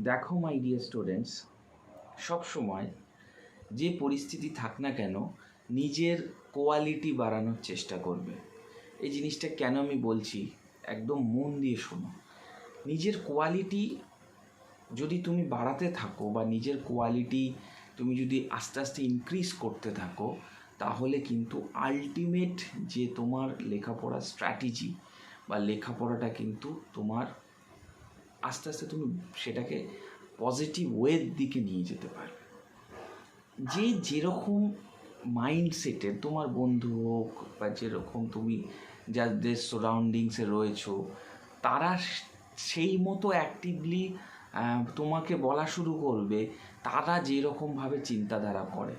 দেখো my dear students সব সময় যে পরিস্থিতি থাক না কেন, নিজের কোয়ালিটি বাড়ানোর চেষ্টা করবে। এই জিনিসটা কেন আমি বলছি? একদম মন দিয়ে শোনো। নিজের কোয়ালিটি যদি তুমি বাড়াতে থাকো বা নিজের কোয়ালিটি তুমি যদি আস্তে আস্তে ইনক্রিজ করতে থাকো, তাহলে কিন্তু আলটিমেট যে তোমার লেখাপড়ার স্ট্র্যাটেজি বা লেখাপড়াটা কিন্তু তোমার আস্তে আস্তে তুমি সেটাকে পজিটিভ ওয়ের দিকে নিয়ে যেতে পারবে। যে যেরকম মাইন্ডসেটের তোমার বন্ধু হোক বা যেরকম তুমি যাদের সারাউন্ডিংসে রয়েছো, তারা সেই মতো অ্যাক্টিভলি তোমাকে বলা শুরু করবে, তারা যেরকমভাবে চিন্তাধারা করে।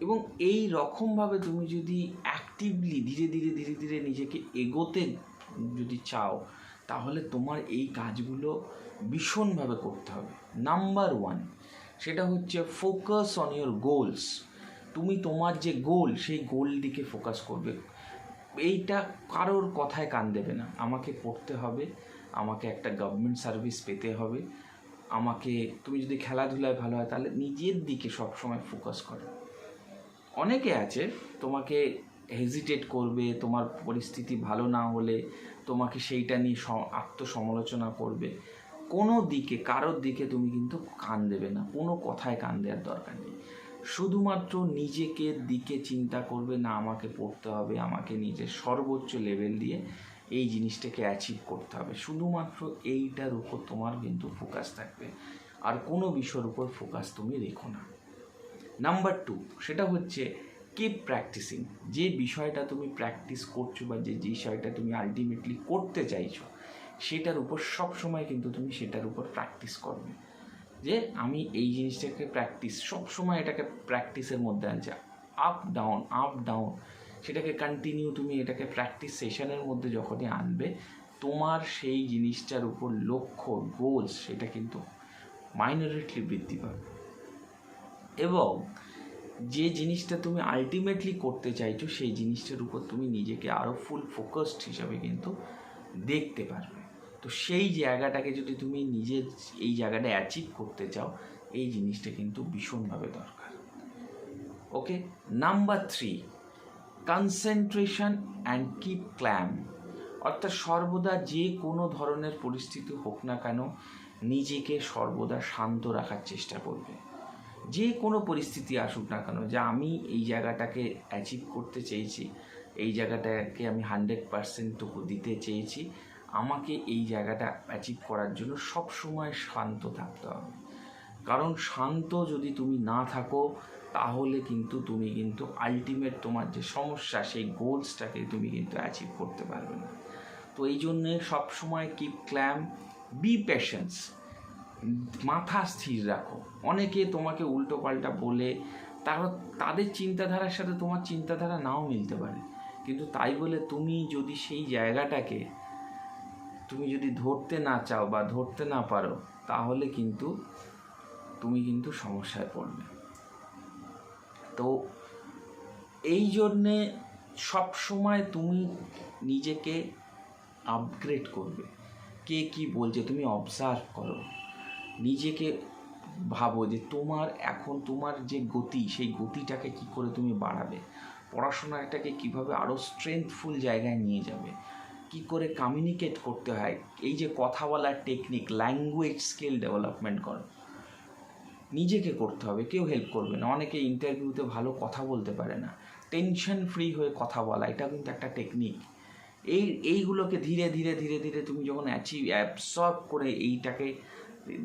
এবং এই রকমভাবে তুমি যদি অ্যাক্টিভলি ধীরে ধীরে ধীরে ধীরে নিজেকে এগোতে যদি চাও তাহলে তোমার এই কাজগুলো ভীষণভাবে করতে হবে। নাম্বার ওয়ান সেটা হচ্ছে ফোকাস অন ইয়োর গোলস তুমি তোমার যে গোল সেই গোল দিকে ফোকাস করবে। এইটা কারোর কথায় কান দেবে না। আমাকে পড়তে হবে, আমাকে একটা গভর্নমেন্ট সার্ভিস পেতে হবে। আমাকে, তুমি যদি খেলাধুলায় ভালো হয়, তাহলে নিজের দিকে সবসময় ফোকাস করো। অনেকে আছে, তোমাকে হেজিটেট করবে, তোমার পরিস্থিতি ভালো না হলে তোমাকে সেইটা নিয়ে আত্মসমালোচনা করবে। কোনো দিকে, কারোর দিকে তুমি কিন্তু কান দেবে না, কোনো কথায় কান দেওয়ার দরকার নেই। শুধুমাত্র নিজেকে দিকে চিন্তা করবে, না, আমাকে পড়তে হবে, আমাকে নিজের সর্বোচ্চ লেভেল দিয়ে এই জিনিসটাকে অ্যাচিভ করতে হবে। শুধুমাত্র এইটার উপর তোমার কিন্তু ফোকাস থাকবে। আর কোনো বিষয়ের উপর ফোকাস তুমি রেখো না। নাম্বার টু সেটা হচ্ছে কিপ প্র্যাকটিসিং যে বিষয়টা তুমি প্র্যাকটিস করছ বা যে বিষয়টা তুমি আলটিমেটলি করতে চাইছো, সেটার উপর সব সময় কিন্তু তুমি সেটার উপর প্র্যাকটিস করবে। যে আমি এই জিনিসটাকে প্র্যাকটিস সব সময় এটাকে প্র্যাকটিসের মধ্যে আনছে। আপ ডাউন আপ ডাউন সেটাকে কন্টিনিউ তুমি এটাকে প্র্যাকটিস সেশনের মধ্যে যখনই আনবে, তোমার সেই জিনিসটার উপর লক্ষ্য গোলস সেটা কিন্তু মাইনরিটলি বৃদ্ধি পাবে। এবং যে জিনিসটা তুমি আলটিমেটলি করতে চাইছো, সেই জিনিসটার উপর তুমি নিজেকে আরও ফুল ফোকাসড হিসাবে কিন্তু দেখতে পারবে। তো সেই জায়গাটাকে যদি তুমি নিজের এই জায়গাটা অ্যাচিভ করতে চাও, এই জিনিসটা কিন্তু ভীষণভাবে দরকার। Okay number three concentration and keep calm অর্থাৎ সর্বদা যে কোনো ধরনের পরিস্থিতি হোক না কেন, নিজেকে সর্বদা শান্ত রাখার চেষ্টা করবে। যে কোনো পরিস্থিতি আসুক না কেন, যে আমি এই জায়গাটাকে অ্যাচিভ করতে চেয়েছি, এই জায়গাটাকে আমি হান্ড্রেড পারসেন্টটুকু দিতে চেয়েছি, আমাকে এই জায়গাটা অ্যাচিভ করার জন্য সব সময় শান্ত থাকতে হবে। কারণ শান্ত যদি তুমি না থাকো, তাহলে কিন্তু তুমি কিন্তু আলটিমেট তোমার যে সমস্যা, সেই গোলসটাকে তুমি কিন্তু অ্যাচিভ করতে পারবে না। তো এই জন্যে সবসময় কিপ ক্ল্যাম বি পেশেন্স মাথা স্থির রাখো। অনেকে তোমাকে উল্টো পাল্টা বলে, তারা তাদের চিন্তাধারার সাথে তোমার চিন্তাধারা নাও মিলতে পারে। কিন্তু তাই বলে তুমি যদি সেই জায়গাটাকে তুমি যদি ধরতে না চাও বা ধরতে না পারো, তাহলে কিন্তু তুমি কিন্তু সমস্যায় পড়বে। তো এই জন্যে সব সময় তুমি নিজেকে আপগ্রেড করবে। কে কি বলছে তুমি অবজার্ভ করো। নিজেকে ভাবো যে তোমার এখন তোমার যে গতি, সেই গতিটাকে কি করে তুমি বাড়াবে? পড়াশোনাটাকে কীভাবে আরও স্ট্রেংথফুল জায়গায় নিয়ে যাবে? কি করে কমিউনিকেট করতে হয়? এই যে কথা বলার টেকনিক ল্যাঙ্গুয়েজ স্কিল ডেভেলপমেন্ট করো। নিজেকে করতে হবে, কেউ হেল্প করবে না। অনেকে ইন্টারভিউতে ভালো কথা বলতে পারে না। টেনশন ফ্রি হয়ে কথা বলা, এটা কিন্তু একটা টেকনিক এই, এইগুলোকে ধীরে ধীরে ধীরে ধীরে তুমি যখন অ্যাচিভ অ্যাবসর্ব করে এইটাকে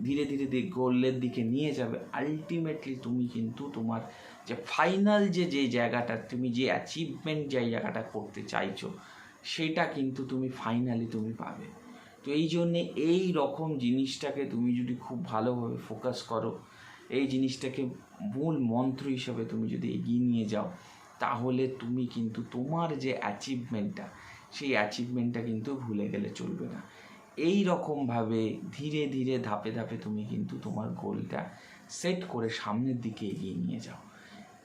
ধীরে ধীরে গোলের দিকে নিয়ে যাবে। আলটিমেটলি তুমি কিন্তু তোমার যে ফাইনাল যে যে জায়গাটা, তুমি যে অ্যাচিভমেন্ট যে জায়গাটা করতে চাইছো, সেটা কিন্তু তুমি ফাইনালি তুমি পাবে। তো এই জন্যে এই রকম জিনিসটাকে তুমি যদি খুব ভালোভাবে ফোকাস করো, এই জিনিসটাকে মূল মন্ত্র হিসাবে তুমি যদি এগিয়ে নিয়ে যাও, তাহলে তুমি কিন্তু তোমার যে অ্যাচিভমেন্টটা সেই অ্যাচিভমেন্টটা কিন্তু ভুলে গেলে চলবে না। এই রকমভাবে ধীরে ধীরে ধাপে ধাপে তুমি কিন্তু তোমার গোলটা সেট করে সামনের দিকে এগিয়ে নিয়ে যাও।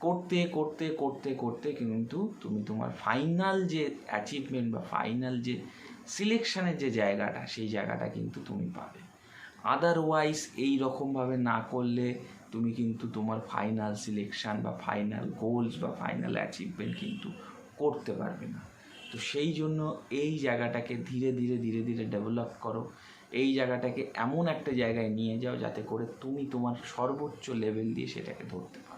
করতে করতে করতে করতে কিন্তু তুমি তোমার ফাইনাল যে অ্যাচিভমেন্ট বা ফাইনাল যে সিলেকশানের যে জায়গাটা, সেই জায়গাটা কিন্তু তুমি পাবে। আদারওয়াইজ এই রকমভাবে না করলে তুমি কিন্তু তোমার ফাইনাল সিলেকশান বা ফাইনাল গোলস বা ফাইনাল অ্যাচিভমেন্ট কিন্তু করতে পারবে না। তো সেই জন্য এই জায়গাটাকে ধীরে ধীরে ধীরে ধীরে ডেভেলপ করো। এই জায়গাটাকে এমন একটা জায়গায় নিয়ে যাও যাতে করে তুমি তোমার সর্বোচ্চ লেভেল দিয়ে সেটাকে ধরতে পারো।